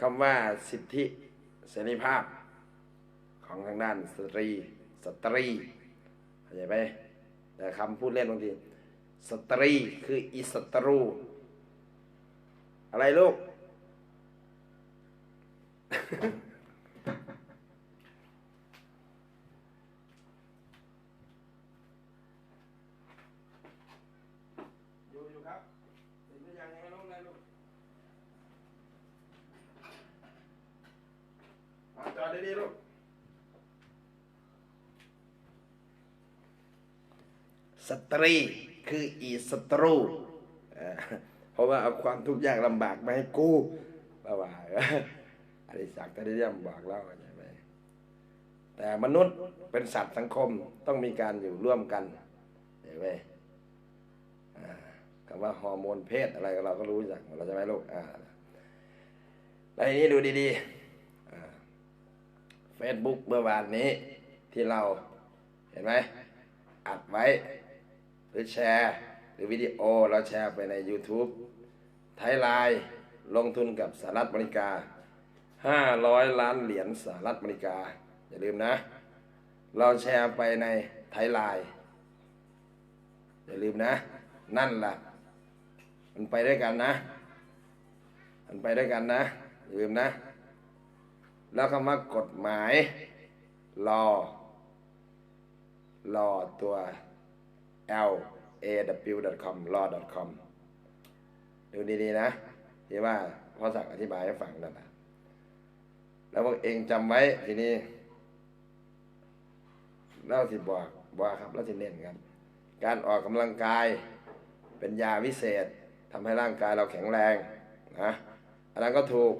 คำว่าสิทธิเสรีภาพ ของทางด้านสตรี สตรีเข้าใจไหมแต่คำพูดเล่นบางทีสตรีคืออิสตรู อะไรลูก อยู่อยู่ครับเป็นตัวอย่างยังไม่ลงเลยลูกเอาจอ ดีๆลูกสตรีคืออีสตรูเอ่อเพราะว่าเอาความทุกข์ยากลำบากมาให้กูระว่าอริสักแต่ได้ย่ำบอกเล่าใช่ไหมแต่มนุษย์เป็นสัตว์สังคมต้องมีการอยู่ร่วมกันเห็นไหมอ่าคำว่าฮอร์โมนเพศอะไรเราก็รู้จักเราจะไหมลูกอ่าในนี้ดูดีๆ เฟซบุ๊กเมื่อวานนี้ที่เราเห็นไหมอัดไว้ หรือแชร์ หรือวิดีโอเราแชร์ไปใน YouTube ไทยไลน์ลงทุนกับสหรัฐอเมริกา 500 ล้านเหรียญสหรัฐอเมริกา อย่าลืมนะ เราแชร์ไปในไทยไลน์อย่าลืมนะ นั่นล่ะ มันไปด้วยกันนะ มันไปด้วยกันนะ อย่าลืมนะ แล้วคำว่ากฎหมายรอรอตัว l a w com law com ดูดีๆนะที่ว่าพ่อสักดิ์อธิบายให้ฟังนั่นนะแล้วพวกเองจำไว้ทีนี้เล่าสิบอกบอกครับเล่าสิเน้นครับ การออกกำลังกายเป็นยาวิเศษทำให้ร่างกายเราแข็งแรงนะอันนั้นก็ถูก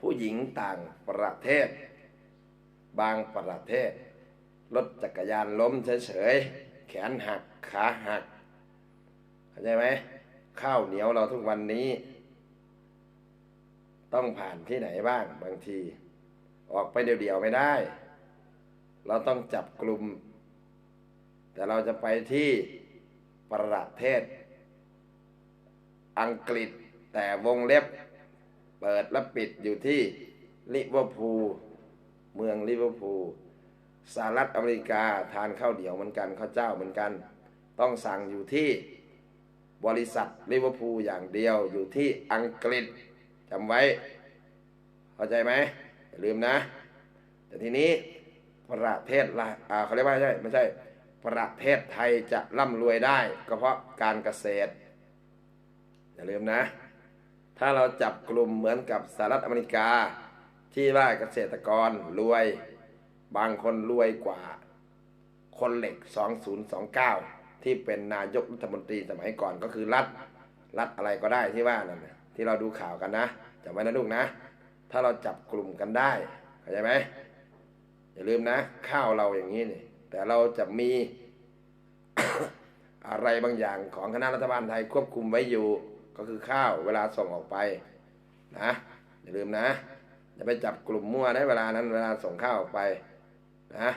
ผู้หญิงต่างประเทศ บางประเทศ รถจักรยานล้มเฉยๆ แขนหักขาหัก เข้าใจไหมข้าวเหนียวเราทุกวันนี้ ต้องผ่านที่ไหนบ้างบางที ออกไปเดี่ยวๆไม่ได้ เราต้องจับกลุ่ม แต่เราจะไปที่ประเทศ อังกฤษแต่วงเล็บ เปิดและปิดอยู่ที่ลิเวอร์พูลเมืองลิเวอร์พูลสหรัฐอเมริกาทานข้าวเดี่ยวเหมือนกันข้าวเจ้าเหมือนกัน ต้องสั่งอยู่ที่บริษัทลิเวอร์พูลอย่างเดียวอยู่ที่อังกฤษจำไว้เข้าใจไหมอย่าลืมนะ แต่ทีนี้ประเทศละอ่าเขาเรียกว่าใช่ไม่ใช่ ประเทศไทยจะร่ำรวยได้ ก็เพราะการเกษตร อย่าลืมนะ ถ้าเราจับกลุ่มเหมือนกับสหรัฐอเมริกา ที่ว่าเกษตรกรรวย บางคนรวยกว่า คนเหล็ก 2029 ที่เป็นนายกรัฐมนตรีสมัยก่อนก็คือรัฐรัฐอะไรก็ได้ที่ว่านั่นที่เราดูข่าวกันนะจำไว้นะลูกนะ ถ้าเราจับกลุ่มกันได้เข้าใจไหมอย่าลืมนะ ข้าวเราอย่างนี้นี่แต่เราจะมีอะไรบางอย่างของคณะรัฐบาลไทยควบคุมไว้อยู่ ก็คือข้าวเวลาส่งออกไปนะอย่าลืมนะอย่าไปจับกลุ่มมั่วในเวลานั้นเวลาส่งข้าวออกไปนะ